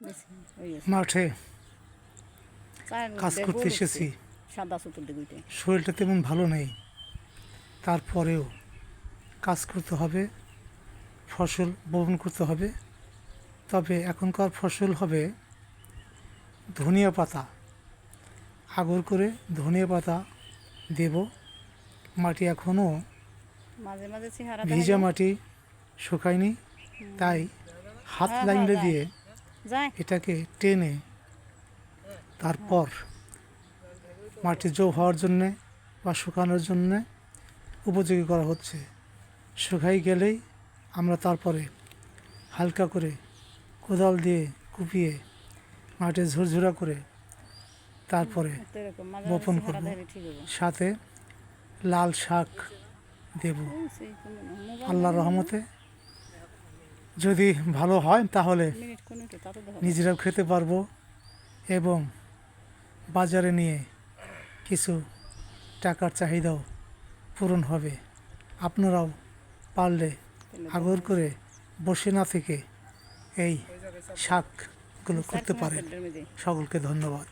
হয়ে। মাঠে কাজ করতে এসেছি। শরীরটা তেমন ভালো নেই। তারপরেও কাজ করতে হবে ফসল বপন করতে হবে। তবে এখনকার ফসল হবে ধনিয়া পাতা। আগর করে ধনিয়া পাতা দেব। মাটি এখনও মাঝে মাঝে ভিজা মাটি শুকায়নি। তাই হাত হ্যাঁ, লাইনলে হ্যাঁ, দিয়ে যায় এটাকে টেনে তারপর মাটি জো হওয়ার জন্যে বা শুকানোর জন্যে উপযোগী করা হচ্ছে। শুকাই গেলেই আমরা তারপরে হালকা করে কোদাল দিয়ে কুপিয়ে মাটি ঝুরঝুরা করে তারপরে বপন করব। সাথে লাল শাক দেব। আল্লাহ রহমতে যদি ভালো হয় তাহলে নিজেরাও খেতে পারব এবং বাজারে নিয়ে কিছু টাকার চাহিদাও পূরণ হবে। আপনারাও পারলে আগর করে বসে না থেকে এই শাকগুলো করতে পারেন। সকলকে ধন্যবাদ।